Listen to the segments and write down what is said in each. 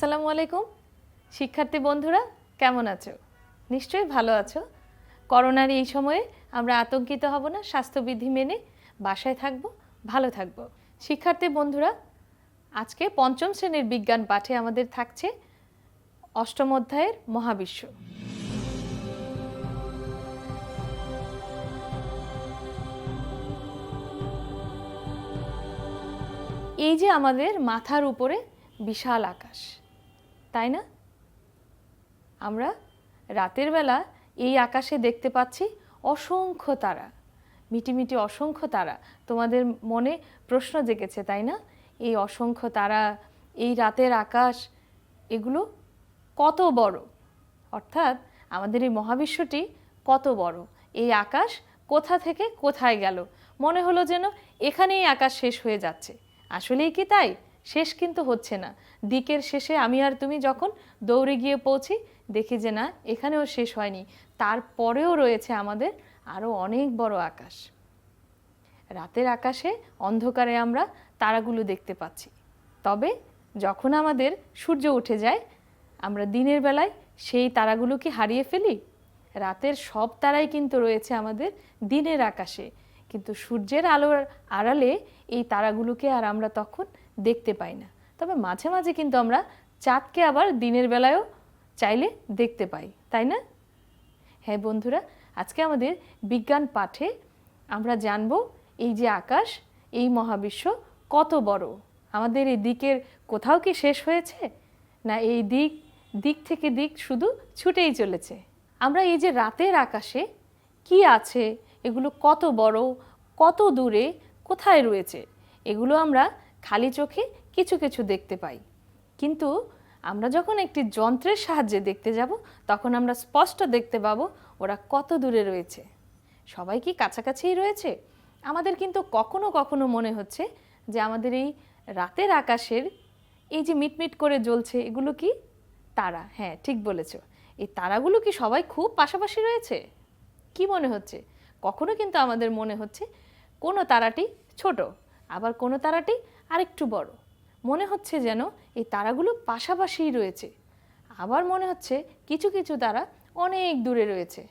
আসসালামু আলাইকুম। শিক্ষার্থী বন্ধুরা, কেমন আছো? নিশ্চয়ই ভালো আছো। করোনার এই সময়ে আমরা আতঙ্কিত হব না, স্বাস্থ্যবিধি মেনে বাসায় থাকব, ভালো থাকব। শিক্ষার্থী বন্ধুরা, আজকে পঞ্চম শ্রেণির বিজ্ঞান পাঠে আমাদের থাকছে অষ্টম অধ্যায়ের মহাবিশ্ব। এই যে আমাদের মাথার উপরে বিশাল আকাশ তাই না? আমরা রাতের বেলা এই আকাশে দেখতে পাচ্ছি অসংখ্য তারা, মিটিমিটি অসংখ্য তারা। তোমাদের মনে প্রশ্ন জেগেছে, তাই না? এই অসংখ্য তারা, এই রাতের আকাশ, এগুলো কত বড়? অর্থাৎ আমাদের এই মহাবিশ্বটি কত বড়? এই আকাশ কোথা থেকে কোথায় গেল? মনে হলো যেন এখানেই আকাশ শেষ হয়ে যাচ্ছে। আসলেই কি তাই? শেষ কিন্তু হচ্ছে না। দিকের শেষে আমি আর তুমি যখন দৌড়ে গিয়ে পৌঁছি, দেখি যে না, এখানেও শেষ হয়নি। তারপরেও রয়েছে আমাদের আরও অনেক বড় আকাশ। রাতের আকাশে অন্ধকারে আমরা তারাগুলো দেখতে পাচ্ছি। তবে যখন আমাদের সূর্য উঠে যায়, আমরা দিনের বেলায় সেই তারাগুলোকে হারিয়ে ফেলি। রাতের সব তারাই কিন্তু রয়েছে আমাদের দিনের আকাশে। কিন্তু সূর্যের আলোর আড়ালে এই তারাগুলোকে আর আমরা তখন দেখতে পাই না। তবে মাঝে মাঝে কিন্তু আমরা চাঁদকে আবার দিনের বেলায়ও চাইলে দেখতে পাই, তাই না? হ্যাঁ বন্ধুরা, আজকে আমাদের বিজ্ঞান পাঠে আমরা জানব এই যে আকাশ, এই মহাবিশ্ব কত বড়? আমাদের এই দিকের কোথাও কি শেষ হয়েছে? না এই দিক দিক থেকে দিক শুধু ছুটেই চলেছে? আমরা এই যে রাতের আকাশে কি আছে, এগুলো কত বড়, কত দূরে, কোথায় রয়েছে, এগুলো আমরা খালি চোখে কিছু কিছু দেখতে পাই। কিন্তু আমরা যখন একটি যন্ত্রের সাহায্যে দেখতে যাব, তখন আমরা স্পষ্ট দেখতে পাবো ওরা কত দূরে রয়েছে। সবাই কি কাছাকাছিই রয়েছে? আমাদের কিন্তু কখনো কখনো মনে হচ্ছে যে আমাদের এই রাতের আকাশের এই যে মিটমিট করে জ্বলছে, এগুলো কি তারা? হ্যাঁ ঠিক বলেছ। এই তারাগুলো কি সবাই খুব পাশাপাশি রয়েছে? কি মনে হচ্ছে? কখনো কিন্তু আমাদের মনে হচ্ছে কোনো তারাটি ছোট, আবার কোনো তারাটি আরেকটু বড়। মনে হচ্ছে যেন এই তারাগুলো পাশাপাশিই রয়েছে। আবার মনে হচ্ছে কিছু কিছু তারা অনেক দূরে রয়েছে।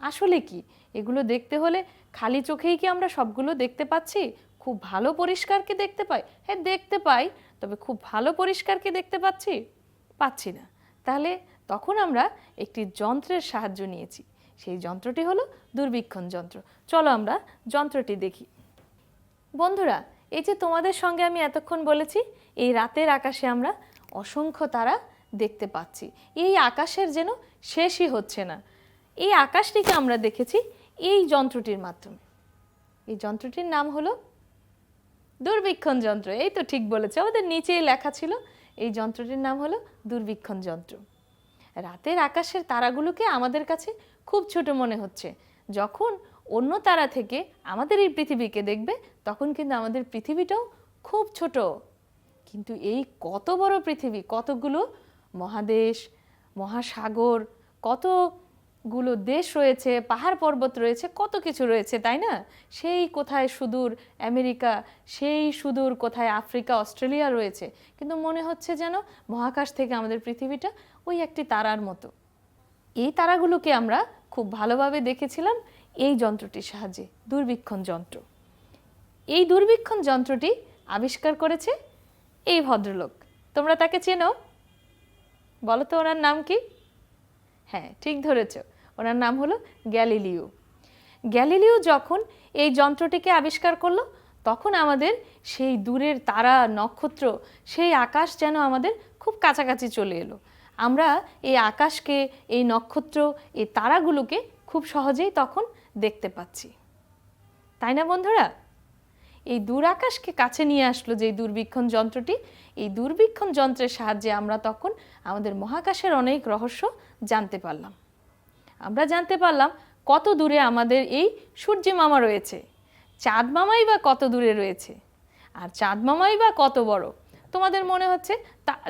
আসলে কি, এগুলো দেখতে হলে খালি চোখেই কি আমরা সবগুলো দেখতে পাচ্ছি? খুব ভালো পরিষ্কারকে দেখতে পাই? হ্যাঁ দেখতে পাই, তবে খুব ভালো পরিষ্কারকে দেখতে পাচ্ছি? পাচ্ছি না। তাহলে তখন আমরা একটি যন্ত্রের সাহায্য নিয়েছি। সেই যন্ত্রটি হলো দূরবীক্ষণ যন্ত্র। চলো আমরা যন্ত্রটি দেখি। বন্ধুরা এই যে তোমাদের সঙ্গে আমি এতক্ষণ বলেছি, এই রাতের আকাশে আমরা অসংখ্য তারা দেখতে পাচ্ছি। এই আকাশের যেন শেষই হচ্ছে না। এই আকাশটিকে আমরা দেখেছি এই যন্ত্রটির মাধ্যমে। এই যন্ত্রটির নাম হলো দূরবীক্ষণ যন্ত্র। এই তো ঠিক বলেছে আমাদের নিচেই লেখা ছিল, এই যন্ত্রটির নাম হলো দূরবীক্ষণ যন্ত্র। রাতের আকাশের তারাগুলোকে আমাদের কাছে খুব ছোট মনে হচ্ছে। যখন অন্য তারা থেকে আমাদের এই পৃথিবীকে দেখবে, তখন কিন্তু আমাদের পৃথিবীটাও খুব ছোট। কিন্তু এই কত বড় পৃথিবী, কতগুলো মহাদেশ, মহাসাগর, কতগুলো দেশ রয়েছে, পাহাড় পর্বত রয়েছে, কত কিছু রয়েছে, তাই না? সেই কোথায় সুদূর আমেরিকা, সেই সুদূর কোথায় আফ্রিকা, অস্ট্রেলিয়া রয়েছে। কিন্তু মনে হচ্ছে যেন মহাকাশ থেকে আমাদের পৃথিবীটা ওই একটি তারার মতো। এই তারাগুলোকে আমরা খুব ভালোভাবে দেখেছিলাম। এই যন্ত্রটির সাহায্যে, দূরবীক্ষণ যন্ত্র। এই দূরবীক্ষণ যন্ত্রটি আবিষ্কার করেছে এই ভদ্রলোক। তোমরা তাকে চেনো? বলো তো ওনার নাম কি? হ্যাঁ ঠিক ধরেছ। ওনার নাম হলো গ্যালিলিও। গ্যালিলিও যখন এই যন্ত্রটিকে আবিষ্কার করল, তখন আমাদের সেই দূরের তারা, নক্ষত্র, সেই আকাশ যেন আমাদের খুব কাছাকাছি চলে এলো। আমরা এই আকাশকে, এই নক্ষত্র, এই তারাগুলোকে খুব সহজেই তখন দেখতে পাচ্ছি। তাই না বন্ধুরা? এই দূর আকাশকে কাছে নিয়ে আসলো যে দূরবীক্ষণ যন্ত্রটি। এই দূরবীক্ষণ যন্ত্রের সাহায্যে আমরা তখন আমাদের মহাকাশের অনেক রহস্য জানতে পারলাম। আমরা জানতে পারলাম কত দূরে আমাদের এই সূর্য মামা রয়েছে। চাঁদ মামাই বা কত দূরে রয়েছে? আর চাঁদ মামাই বা কত বড়? তোমাদের মনে হচ্ছে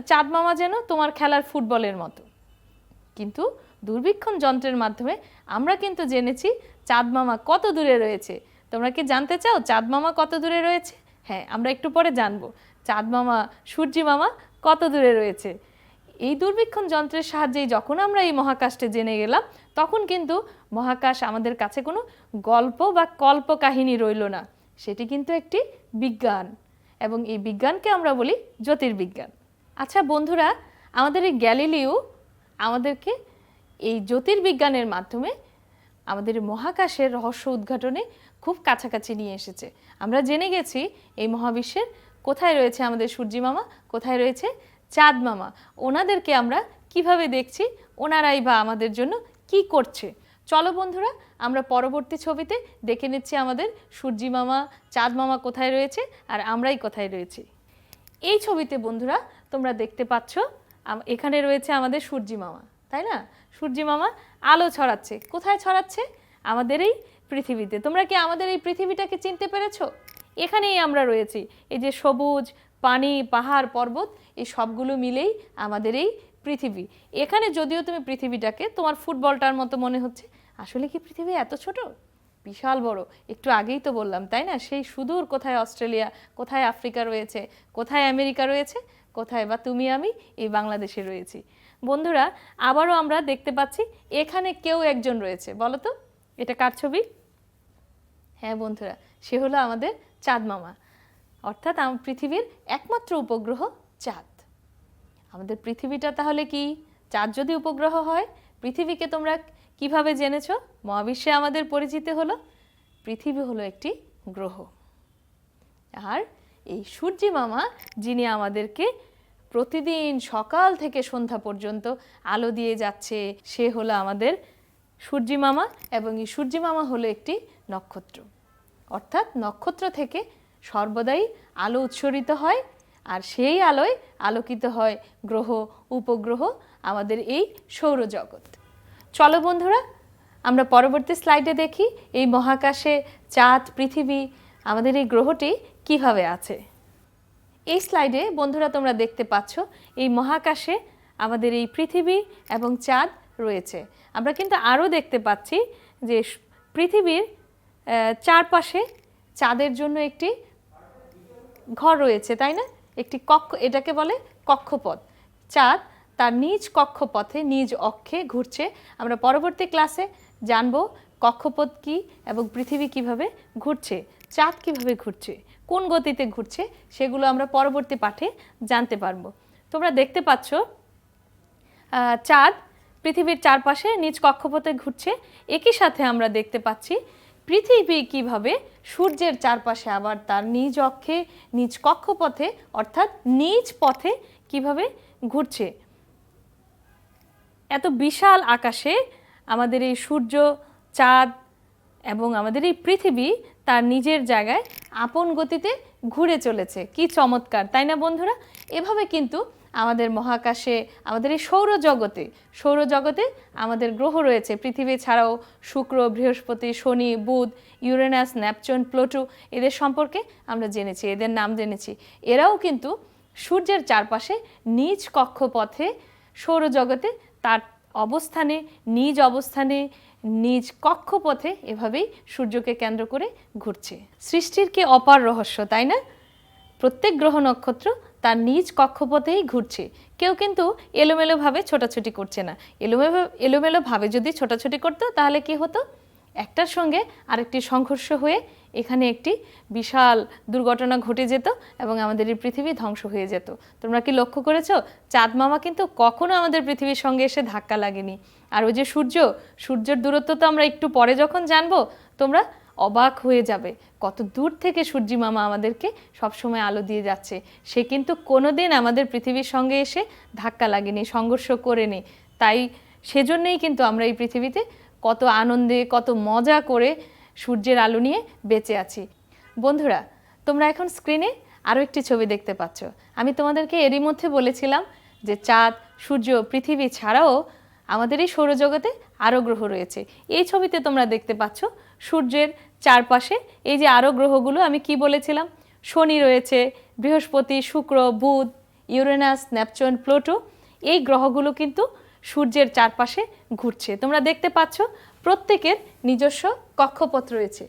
চাঁদ মামা যেন তোমার খেলার ফুটবলের মতো। কিন্তু দূরবীক্ষণ যন্ত্রের মাধ্যমে আমরা কিন্তু জেনেছি চাঁদ মামা কত দূরে রয়েছে। তোমরা কি জানতে চাও চাঁদ মামা কত দূরে রয়েছে? হ্যাঁ আমরা একটু পরে জানব চাঁদ মামা, সূর্যি মামা কত দূরে রয়েছে। এই দূরবীক্ষণ যন্ত্রের সাহায্যেই যখন আমরা এই মহাকাশটা জেনে গেলাম, তখন কিন্তু মহাকাশ আমাদের কাছে কোনো গল্প বা কল্প কাহিনী রইল না। সেটি কিন্তু একটি বিজ্ঞান এবং এই বিজ্ঞানকে আমরা বলি জ্যোতির্বিজ্ঞান। আচ্ছা বন্ধুরা, আমাদের এই গ্যালিলিও আমাদেরকে এই জ্যোতির্বিজ্ঞানের মাধ্যমে আমাদের মহাকাশের রহস্য উদ্ঘাটনে খুব কাছাকাছি নিয়ে এসেছে। আমরা জেনে গেছি এই মহাবিশ্বের কোথায় রয়েছে আমাদের সূর্যি মামা, কোথায় রয়েছে চাঁদ মামা। ওনাদেরকে আমরা কীভাবে দেখছি, ওনারাই বা আমাদের জন্য কি করছে? চলো বন্ধুরা, আমরা পরবর্তী ছবিতে দেখে নিচ্ছি আমাদের সূর্যি মামা, চাঁদ মামা কোথায় রয়েছে আর আমরাই কোথায় রয়েছি। এই ছবিতে বন্ধুরা, তোমরা দেখতে পাচ্ছ এখানে রয়েছে আমাদের সূর্যি মামা, তাই না? সূর্যি মামা আলো ছড়াচ্ছে। কোথায় ছড়াচ্ছে? আমাদের এই পৃথিবীতে। তোমরা কি আমাদের এই পৃথিবীটাকে চিনতে পেরেছ? এখানেই আমরা রয়েছি। এই যে সবুজ, পানি, পাহাড়, পর্বত, এই সবগুলো মিলেই আমাদের এই পৃথিবী। এখানে যদিও তুমি পৃথিবীটাকে, তোমার ফুটবলটার মতো মনে হচ্ছে, আসলে কি পৃথিবী এত ছোট? বিশাল বড়। একটু আগেই তো বললাম, তাই না? সেই সুদূর কোথায় অস্ট্রেলিয়া, কোথায় আফ্রিকা রয়েছে, কোথায় আমেরিকা রয়েছে কোথায় বা তুমি আমি এই বাংলাদেশে রয়েছি। বন্ধুরা, আবারও আমরা দেখতে পাচ্ছি এখানে কেউ একজন রয়েছে। বলো তো, এটা কার ছবি? হ্যাঁ বন্ধুরা, সে হলো আমাদের চাঁদ মামা। অর্থাৎ পৃথিবীর একমাত্র উপগ্রহ চাঁদ। আমাদের পৃথিবীটা তাহলে কি? চাঁদ যদি উপগ্রহ হয়, পৃথিবীকে তোমরা কীভাবে জেনেছো? মহাবিশ্বে আমাদের পরিচিত হলো। পৃথিবী হলো একটি গ্রহ। আর এই সূর্যি মামা, যিনি আমাদেরকে প্রতিদিন সকাল থেকে সন্ধ্যা পর্যন্ত আলো দিয়ে যাচ্ছে, সে হলো আমাদের সূর্যি মামা এবং এই সূর্যি মামা হলো একটি নক্ষত্র। অর্থাৎ নক্ষত্র থেকে সর্বদাই আলো উৎসরিত হয় আর সেই আলোয় আলোকিত হয় গ্রহ, উপগ্রহ আমাদের এই সৌরজগৎ। চলো বন্ধুরা, আমরা পরবর্তী স্লাইডে দেখি এই মহাকাশে চাঁদ, পৃথিবী, আমাদের এই গ্রহটি কীভাবে আছে? এই স্লাইডে বন্ধুরা তোমরা দেখতে পাচ্ছ, এই মহাকাশে আমাদের এই পৃথিবী এবং চাঁদ রয়েছে। আমরা কিন্তু আরও দেখতে পাচ্ছি যে পৃথিবীর চারপাশে চাঁদের জন্য একটি ঘর রয়েছে, তাই না? একটি কক্ষ, এটাকে বলে কক্ষপথ। চাঁদ তার নিজ কক্ষপথে, নিজ অক্ষে ঘুরছে। আমরা পরবর্তী ক্লাসে জানব কক্ষপথ কি এবং পৃথিবী কীভাবে ঘুরছে, চাঁদ কীভাবে ঘুরছে। কোন গতিতে ঘুরছে সেগুলো আমরা পরবর্তী পাঠে জানতে পারব। তোমরা দেখতে পাচ্ছ চাঁদ পৃথিবীর চারপাশে নিজ কক্ষপথে ঘুরছে। একই সাথে আমরা দেখতে পাচ্ছি, পৃথিবী কীভাবে সূর্যের চারপাশে আবার তার নিজ অক্ষে, নিজ কক্ষপথে, অর্থাৎ নিজ পথে কীভাবে ঘুরছে। এত বিশাল আকাশে আমাদের এই সূর্য, চাঁদ এবং আমাদের এই পৃথিবী তার নিজের জায়গায় আপন গতিতে ঘুরে চলেছে। কি চমৎকার, তাই না বন্ধুরা? এভাবে কিন্তু আমাদের মহাকাশে, আমাদের এই সৌরজগতে সৌরজগতে আমাদের গ্রহ রয়েছে। পৃথিবী ছাড়াও শুক্র, বৃহস্পতি, শনি, বুধ, ইউরেনাস ন্যাপচন প্লুটো এদের সম্পর্কে আমরা জেনেছি, এদের নাম জেনেছি। এরাও কিন্তু সূর্যের চারপাশে নিজ কক্ষপথে সৌরজগতে তার অবস্থানে, নিজ অবস্থানে নিজ কক্ষপথে এভাবেই সূর্যকে কেন্দ্র করে ঘুরছে। সৃষ্টির কি অপার রহস্য, তাই না? প্রত্যেক গ্রহ নক্ষত্র তার নিজ কক্ষপথেই ঘুরছে। কেউ কিন্তু এলোমেলোভাবে ছোটাছুটি করছে না। এলোমেলো এলোমেলোভাবে যদি ছোটাছুটি করতো, তাহলে কি হতো? একটার সঙ্গে আরেকটি সংঘর্ষ হয়ে এখানে একটি বিশাল দুর্ঘটনা ঘটে যেত এবং আমাদের এই পৃথিবী ধ্বংস হয়ে যেত। তোমরা কি লক্ষ্য করেছ? চাঁদ মামা কিন্তু কখনো আমাদের পৃথিবীর সঙ্গে এসে ধাক্কা লাগেনি। আর ওই যে সূর্য, সূর্যের দূরত্ব তো আমরা একটু পরে যখন জানব, তোমরা অবাক হয়ে যাবে কত দূর থেকে সূর্যি মামা আমাদেরকে সবসময় আলো দিয়ে যাচ্ছে। সে কিন্তু কোনোদিন আমাদের পৃথিবীর সঙ্গে এসে ধাক্কা লাগেনি, সংঘর্ষ করেনি। তাই সেজন্যই কিন্তু আমরা এই পৃথিবীতে কত আনন্দে, কত মজা করে সূর্যের আলো নিয়ে বেঁচে আছি। বন্ধুরা, তোমরা এখন স্ক্রিনে আরও একটি ছবি দেখতে পাচ্ছ। আমি তোমাদেরকে এরই মধ্যে বলেছিলাম যে চাঁদ, সূর্য, পৃথিবী ছাড়াও আমাদের এই সৌরজগতে আরও গ্রহ রয়েছে। এই ছবিতে তোমরা দেখতে পাচ্ছ সূর্যের চারপাশে এই যে আরও গ্রহগুলো, আমি কি বলেছিলাম? শনি রয়েছে, বৃহস্পতি, শুক্র, বুধ, ইউরেনাস ন্যাপচন প্লুটো, এই গ্রহগুলো কিন্তু সূর্যের চারপাশে ঘুরছে। তোমরা দেখতে পাচ্ছ প্রত্যেকের নিজস্ব কক্ষপথ রয়েছে।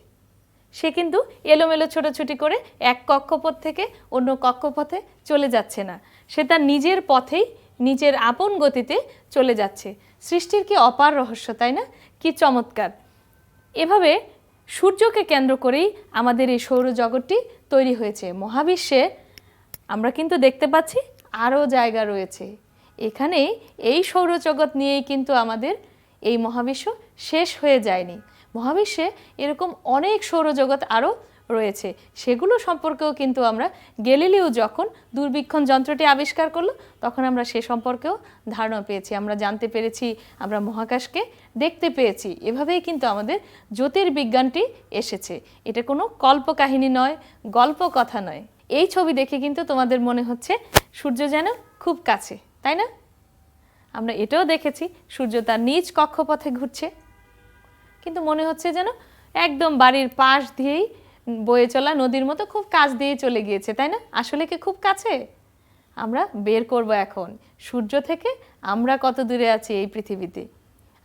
সে কিন্তু এলোমেলো ছোটাছুটি করে এক কক্ষপথ থেকে অন্য কক্ষপথে চলে যাচ্ছে না। সে তার নিজের পথেই নিজের আপন গতিতে চলে যাচ্ছে। সৃষ্টির কি অপার রহস্য, তাই না? কি চমৎকার। এভাবে সূর্যকে কেন্দ্র করেই আমাদের এই সৌরজগৎটি তৈরি হয়েছে। মহাবিশ্বে আমরা কিন্তু দেখতে পাচ্ছি আরও জায়গা রয়েছে। এখানে এই সৌরজগৎ নিয়েই কিন্তু আমাদের এই মহাবিশ্ব শেষ হয়ে যায়নি। মহাবিশ্বে এরকম অনেক সৌরজগৎ আরও রয়েছে। সেগুলো সম্পর্কেও কিন্তু আমরা গেলিলিও যখন দূরবীক্ষণ যন্ত্রটি আবিষ্কার করল, তখন আমরা সে সম্পর্কেও ধারণা পেয়েছি। আমরা জানতে পেরেছি, আমরা মহাকাশকে দেখতে পেয়েছি। এভাবেই কিন্তু আমাদের জ্যোতির্বিজ্ঞানটি এসেছে। এটা কোনো কল্পকাহিনী নয় গল্প কথা নয়। এই ছবি দেখে কিন্তু তোমাদের মনে হচ্ছে সূর্য যেন খুব কাছে, তাই না? আমরা এটাও দেখেছি, সূর্য তার নিজ কক্ষপথে ঘুরছে। কিন্তু মনে হচ্ছে যেন একদম বাড়ির পাশ দিয়েই বয়ে চলা নদীর মতো খুব কাছ দিয়ে চলে গিয়েছে, তাই না? আসলে কি খুব কাছে? আমরা বের করব এখন। সূর্য থেকে আমরা কত দূরে আছি এই পৃথিবীতে?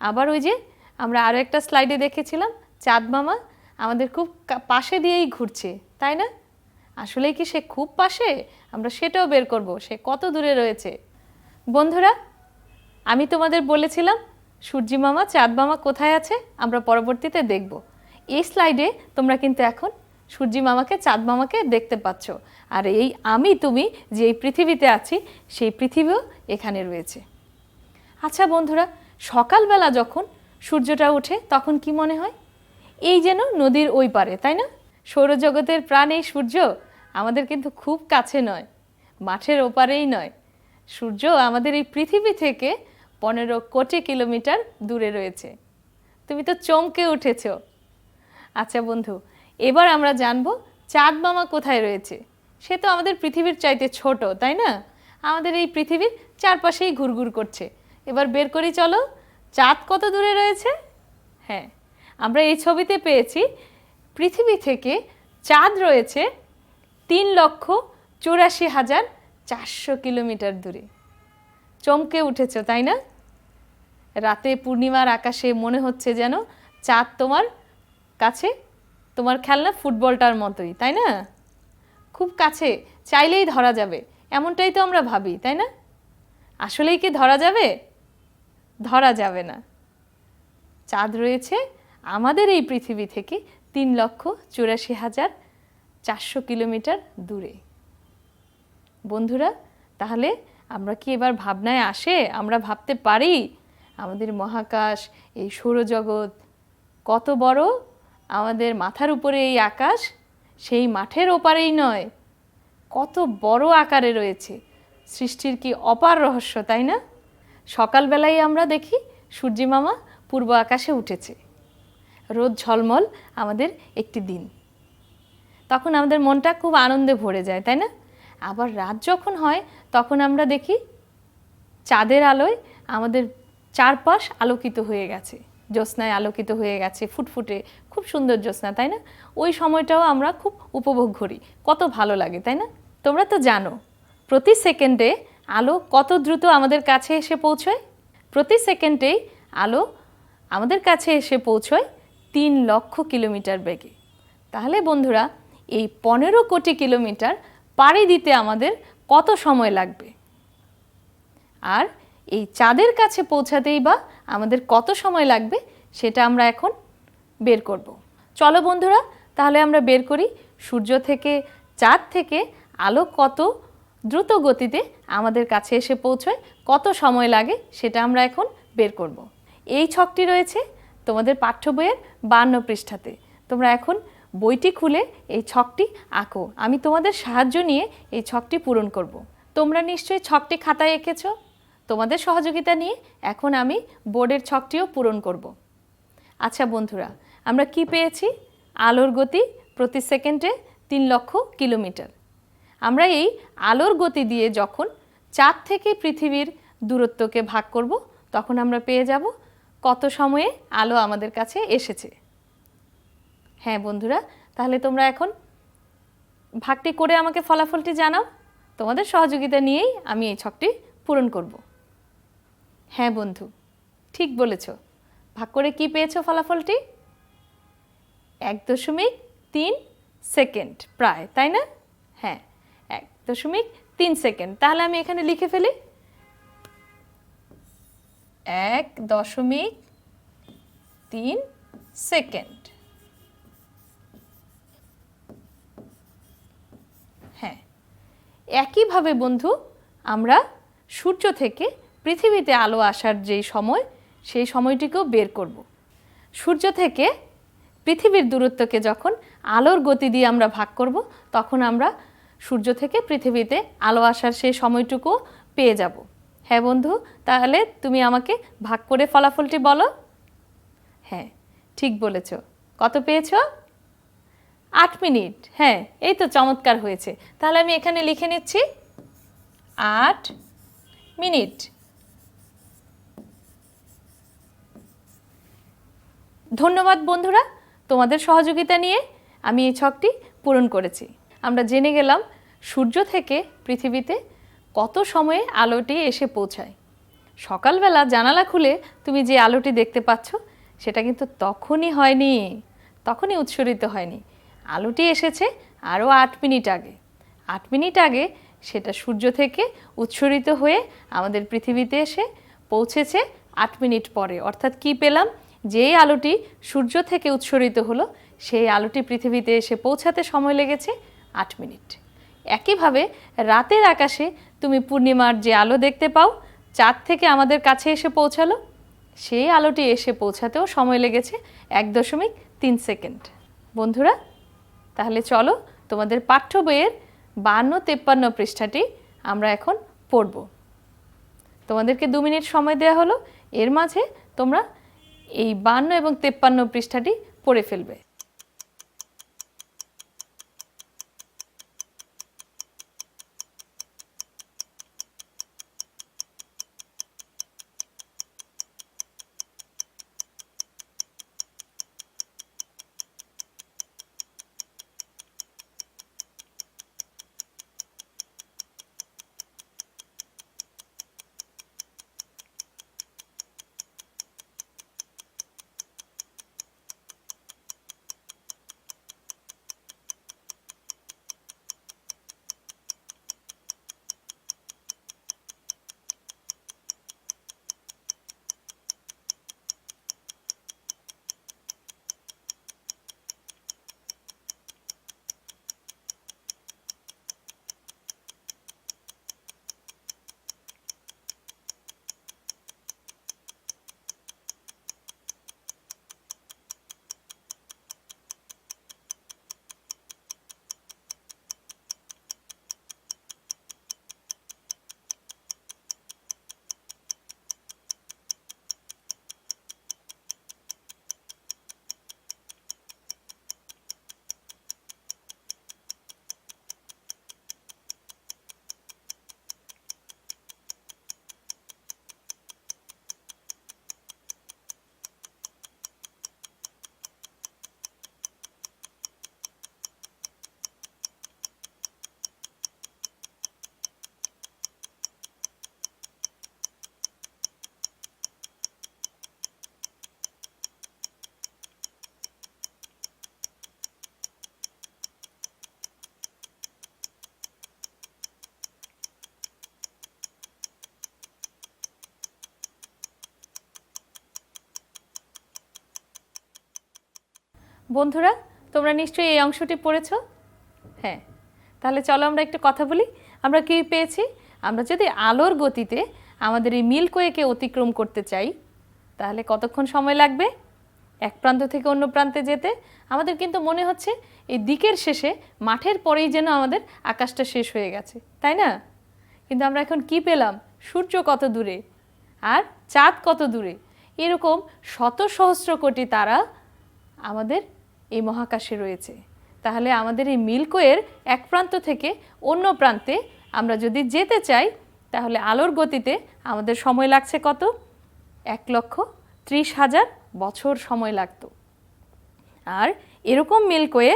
আবার ওই যে আমরা আরও একটা স্লাইডে দেখেছিলাম, চাঁদ মামা আমাদের খুব পাশে দিয়েই ঘুরছে, তাই না? আসলেই কি সে খুব পাশে? আমরা সেটাও বের করব, সে কত দূরে রয়েছে? বন্ধুরা আমি তোমাদের বলেছিলাম, সূর্যি মামা, চাঁদ মামা কোথায় আছে? আমরা পরবর্তীতে দেখব। এই স্লাইডে তোমরা কিন্তু এখন সূর্যি মামাকে, চাঁদ মামাকে দেখতে পাচ্ছ। আর এই আমি, তুমি যে এই পৃথিবীতে আছি, সেই পৃথিবীও এখানে রয়েছে। আচ্ছা বন্ধুরা, সকালবেলা যখন সূর্যটা ওঠে, তখন কি মনে হয়? এই যেন নদীর ওই পারে, তাই না? সৌরজগতের প্রাণ এই সূর্য আমাদের কিন্তু খুব কাছে নয়, মাঠের ওপারেই নয়। সূর্য আমাদের এই পৃথিবী থেকে পনেরো কোটি কিলোমিটার দূরে রয়েছে। তুমি তো চমকে উঠেছ। আচ্ছা বন্ধু, এবার আমরা জানব চাঁদ মামা কোথায় রয়েছে। সে তো আমাদের পৃথিবীর চাইতে ছোট, তাই না? আমাদের এই পৃথিবীর চারপাশেই ঘুরঘুর করছে। এবার বের করি, চলো। চাঁদ কত দূরে রয়েছে? হ্যাঁ আমরা এই ছবিতে পেয়েছি, পৃথিবী থেকে চাঁদ রয়েছে তিন লক্ষ চুরাশি হাজার চারশো কিলোমিটার দূরে। চমকে উঠেছ, তাই না? রাতে পূর্ণিমার আকাশে মনে হচ্ছে যেন চাঁদ তোমার কাছে, তোমার খেলনা ফুটবলটার মতোই, তাই না? খুব কাছে, চাইলেই ধরা যাবে, এমনটাই তো আমরা ভাবি, তাই না? আসলেই কি ধরা যাবে? ধরা যাবে না। চাঁদ রয়েছে আমাদের এই পৃথিবী থেকে তিন লক্ষ চুরাশি হাজার চারশো কিলোমিটার দূরে। বন্ধুরা, তাহলে আমরা কি এবার ভাবনায় আসে? আমরা ভাবতে পারি? আমাদের মহাকাশ, এই সৌরজগৎ কত বড়? আমাদের মাথার উপরে এই আকাশ সেই মাঠের ওপারেই নয়। কত বড় আকারে রয়েছে। সৃষ্টির কি অপার রহস্য, তাই না? সকালবেলায় আমরা দেখি সূর্যি মামা পূর্ব আকাশে উঠেছে। রোদ ঝলমল আমাদের একটি দিন। তখন আমাদের মনটা খুব আনন্দে ভরে যায়, তাই না? আবার রাত যখন হয়, তখন আমরা দেখি চাঁদের আলোয় আমাদের চারপাশ আলোকিত হয়ে গেছে। জ্যোৎস্নায় আলোকিত হয়ে গেছে, ফুটফুটে। খুব সুন্দর জ্যোৎস্না, তাই না? ওই সময়টাও আমরা খুব উপভোগ করি। কত ভালো লাগে, তাই না? তোমরা তো জানো, প্রতি সেকেন্ডে আলো কত দ্রুত আমাদের কাছে এসে পৌঁছয়? প্রতি সেকেন্ডেই আলো আমাদের কাছে এসে পৌঁছয় তিন লক্ষ কিলোমিটার বেগে। তাহলে বন্ধুরা, এই পনেরো কোটি কিলোমিটার পাড়ি দিতে আমাদের কত সময় লাগবে? আর এই চাঁদের কাছে পৌঁছাতেই বা আমাদের কত সময় লাগবে সেটা আমরা এখন বের করব। চলো বন্ধুরা, তাহলে আমরা বের করি সূর্য থেকে চাঁদ থেকে আলো কত দ্রুত গতিতে আমাদের কাছে এসে পৌঁছয়, কত সময় লাগে সেটা আমরা এখন বের করব। এই ছকটি রয়েছে তোমাদের পাঠ্য বইয়ের বান্ন পৃষ্ঠাতে। তোমরা এখন বইটি খুলে এই ছকটি আঁকো। আমি তোমাদের সাহায্য নিয়ে এই ছকটি পূরণ করব। তোমরা নিশ্চয়ই ছকটি খাতায় এঁকেছ। তোমাদের সহযোগিতা নিয়ে এখন আমি বোর্ডের ছকটিও পূরণ করব। আচ্ছা বন্ধুরা, আমরা কি পেয়েছি? আলোর গতি প্রতি সেকেন্ডে তিন লক্ষ কিলোমিটার। আমরা এই আলোর গতি দিয়ে যখন চাঁদ থেকে পৃথিবীর দূরত্বকে ভাগ করব, তখন আমরা পেয়ে যাব কত সময়ে আলো আমাদের কাছে এসেছে। হ্যাঁ বন্ধুরা, তাহলে তোমরা এখন ভাগটি করে আমাকে ফলাফলটি জানাও। তোমাদের সহযোগিতা নিয়েই আমি এই ছকটি পূরণ করব। হ্যাঁ বন্ধু, ঠিক বলেছ। ভাগ করে কি পেয়েছ ফলাফলটি? এক দশমিক তিন সেকেন্ড প্রায়, তাই না? হ্যাঁ এক দশমিক তিন সেকেন্ড। তাহলে আমি এখানে লিখে ফেলি। এক দশমিক তিন সেকেন্ড হ্যাঁ একইভাবে বন্ধু, আমরা সূর্য থেকে পৃথিবীতে আলো আসার যেই সময়, সেই সময়টিকেও বের করব। সূর্য থেকে পৃথিবীর দূরত্বকে যখন আলোর গতি দিয়ে আমরা ভাগ করব, তখন আমরা সূর্য থেকে পৃথিবীতে আলো আসার সেই সময়টুকু পেয়ে যাব। হ্যাঁ বন্ধু, তাহলে তুমি আমাকে ভাগ করে ফলাফলটি বলো। হ্যাঁ ঠিক বলেছ। কত পেয়েছ? আট মিনিট। হ্যাঁ এই তো চমৎকার হয়েছে। তাহলে আমি এখানে লিখে নিচ্ছি, আট মিনিট। ধন্যবাদ বন্ধুরা তোমাদের সহযোগিতা নিয়ে আমি এই ছকটি পূরণ করেছি। আমরা জেনে গেলাম সূর্য থেকে পৃথিবীতে কত সময়ে আলোটি এসে পৌঁছায়। সকালবেলা জানালা খুলে তুমি যে আলোটি দেখতে পাচ্ছ, সেটা কিন্তু তখনই হয়নি, তখনই উৎসরিত হয়নি। আলোটি এসেছে আরও আট মিনিট আগে। আট মিনিট আগে সেটা সূর্য থেকে উৎসরিত হয়ে আমাদের পৃথিবীতে এসে পৌঁছেছে আট মিনিট পরে। অর্থাৎ কি পেলাম? যেই আলোটি সূর্য থেকে উৎসরিত হলো, সেই আলোটি পৃথিবীতে এসে পৌঁছাতে সময় লেগেছে আট মিনিট। একইভাবে রাতের আকাশে তুমি পূর্ণিমার যে আলো দেখতে পাও, চাঁদ থেকে আমাদের কাছে এসে পৌঁছালো। সেই আলোটি এসে পৌঁছাতেও সময় লেগেছে এক দশমিক তিন সেকেন্ড। বন্ধুরা তাহলে চলো তোমাদের পাঠ্য বইয়ের বান্ন তেপ্পান্ন পৃষ্ঠাটি আমরা এখন পড়ব। তোমাদেরকে দু মিনিট সময় দেওয়া হলো, এর মাঝে তোমরা এই বান্ন এবং তেপ্পান্ন পৃষ্ঠাটি পড়ে ফেলবে। বন্ধুরা, তোমরা নিশ্চয়ই এই অংশটি পড়েছ? হ্যাঁ তাহলে চলো আমরা একটু কথা বলি। আমরা কি পেয়েছি? আমরা যদি আলোর গতিতে আমাদের এই মিল্কওয়েকে অতিক্রম করতে চাই, তাহলে কতক্ষণ সময় লাগবে? এক প্রান্ত থেকে অন্য প্রান্তে যেতে। আমাদের কিন্তু মনে হচ্ছে এই দিকের শেষে, মাঠের পরেই যেন আমাদের আকাশটা শেষ হয়ে গেছে, তাই না? কিন্তু আমরা এখন কি পেলাম? সূর্য কত দূরে? আর চাঁদ কত দূরে? এরকম শত সহস্র কোটি তারা আমাদের এই মহাকাশে রয়েছে। তাহলে আমাদের এই মিল্কওয়ের এক প্রান্ত থেকে অন্য প্রান্তে আমরা যদি যেতে চাই, তাহলে আলোর গতিতে আমাদের সময় লাগছে কত? এক লক্ষ ত্রিশ হাজার বছর সময় লাগতো। আর এরকম মিল্কওয়ে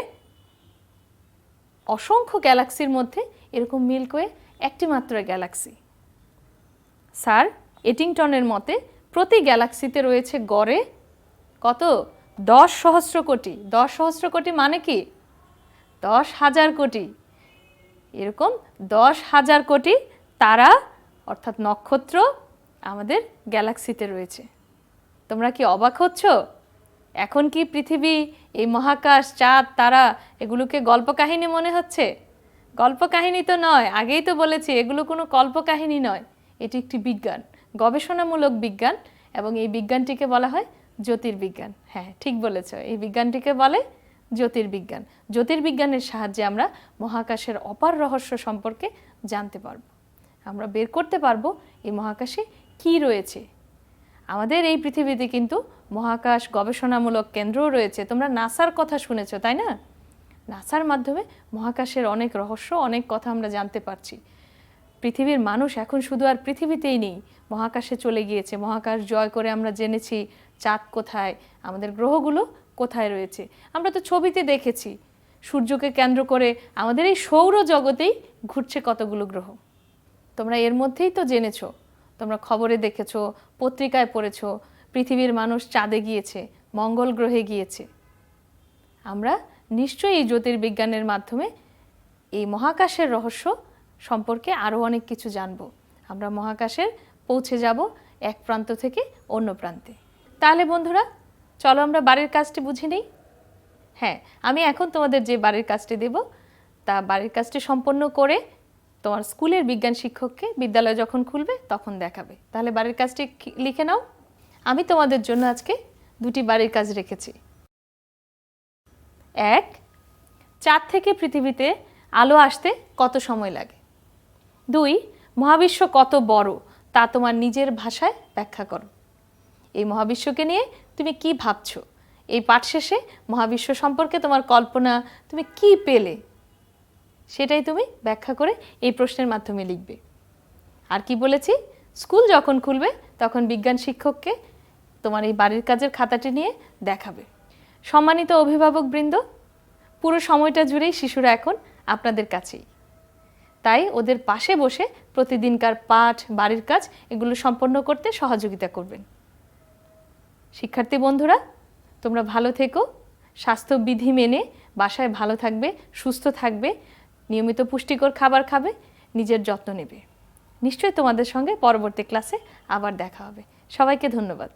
অসংখ্য গ্যালাক্সির মধ্যে এরকম মিল্কওয়ে একটি মাত্র গ্যালাক্সি। স্যার, এটিংটনের মতে প্রতি গ্যালাক্সিতে রয়েছে গড়ে কত? দশ সহস্র কোটি। দশ সহস্র কোটি মানে কি? দশ হাজার কোটি। এরকম দশ হাজার কোটি তারা, অর্থাৎ নক্ষত্র, আমাদের গ্যালাক্সিতে রয়েছে। তোমরা কি অবাক হচ্ছ? এখন কি পৃথিবী, এই মহাকাশ, চাঁদ, তারা, এগুলোকে গল্প কাহিনী মনে হচ্ছে? গল্প কাহিনী তো নয়, আগেই তো বলেছি, এগুলো কোনো কল্প কাহিনী নয়। এটি একটি বিজ্ঞান, গবেষণামূলক বিজ্ঞান, এবং এই বিজ্ঞানটিকে বলা হয় জ্যোতির্বিজ্ঞান। হ্যাঁ ঠিক বলেছ। এই বিজ্ঞানটিকে বলে জ্যোতির্বিজ্ঞান। জ্যোতির্বিজ্ঞানের সাহায্যে আমরা মহাকাশের অপার রহস্য সম্পর্কে জানতে পারব। আমরা বের করতে পারব এই মহাকাশে কি রয়েছে। আমাদের এই পৃথিবীতে কিন্তু মহাকাশ গবেষণামূলক কেন্দ্রও রয়েছে। তোমরা নাসার কথা শুনেছো, তাই না? নাসার মাধ্যমে মহাকাশের অনেক রহস্য, অনেক কথা আমরা জানতে পারছি। পৃথিবীর মানুষ এখন শুধু আর পৃথিবীতেই নেই। মহাকাশে চলে গিয়েছে। মহাকাশ জয় করে আমরা জেনেছি চাঁদ কোথায়, আমাদের গ্রহগুলো কোথায় রয়েছে। আমরা তো ছবিতে দেখেছি, সূর্যকে কেন্দ্র করে আমাদের এই সৌর জগতেই ঘুরছে কতগুলো গ্রহ। তোমরা এর মধ্যেই তো জেনেছো, তোমরা খবরে দেখেছ, পত্রিকায় পড়েছো, পৃথিবীর মানুষ চাঁদে গিয়েছে, মঙ্গল গ্রহে গিয়েছে। আমরা নিশ্চয়ই এই জ্যোতির্বিজ্ঞানের মাধ্যমে এই মহাকাশের রহস্য সম্পর্কে আরও অনেক কিছু জানব। আমরা মহাকাশের পৌঁছে যাব এক প্রান্ত থেকে অন্য প্রান্তে। তাহলে বন্ধুরা, চলো আমরা বাড়ির কাজটি বুঝে নেই? হ্যাঁ আমি এখন তোমাদের যে বাড়ির কাজটি দেব, তা বাড়ির কাজটি সম্পন্ন করে তোমার স্কুলের বিজ্ঞান শিক্ষককে বিদ্যালয় যখন খুলবে, তখন দেখাবে। তাহলে বাড়ির কাজটি লিখে নাও। আমি তোমাদের জন্য আজকে দুটি বাড়ির কাজ রেখেছি। এক, চাঁদ থেকে পৃথিবীতে আলো আসতে কত সময় লাগে? দুই, মহাবিশ্ব কত বড় তা তোমার নিজের ভাষায় ব্যাখ্যা করো। এই মহাবিশ্বকে নিয়ে তুমি কি ভাবছ? এই পাঠ শেষে মহাবিশ্ব সম্পর্কে তোমার কল্পনা তুমি কি পেলে? সেটাই তুমি ব্যাখ্যা করে এই প্রশ্নের মাধ্যমে লিখবে। আর কি বলেছি? স্কুল যখন খুলবে, তখন বিজ্ঞান শিক্ষককে তোমার এই বাড়ির কাজের খাতাটি নিয়ে দেখাবে। সম্মানিত অভিভাবক বৃন্দ পুরো সময়টা জুড়েই শিশুরা এখন আপনাদের কাছেই। তাই ওদের পাশে বসে প্রতিদিনকার পাঠ, বাড়ির কাজ এগুলো সম্পন্ন করতে সহযোগিতা করবেন। শিক্ষার্থী বন্ধুরা, তোমরা ভালো থেকো। স্বাস্থ্যবিধি মেনে বাসায় ভালো থাকবে, সুস্থ থাকবে, নিয়মিত পুষ্টিকর খাবার খাবে, নিজের যত্ন নেবে। নিশ্চয়ই তোমাদের সঙ্গে পরবর্তী ক্লাসে আবার দেখা হবে। সবাইকে ধন্যবাদ।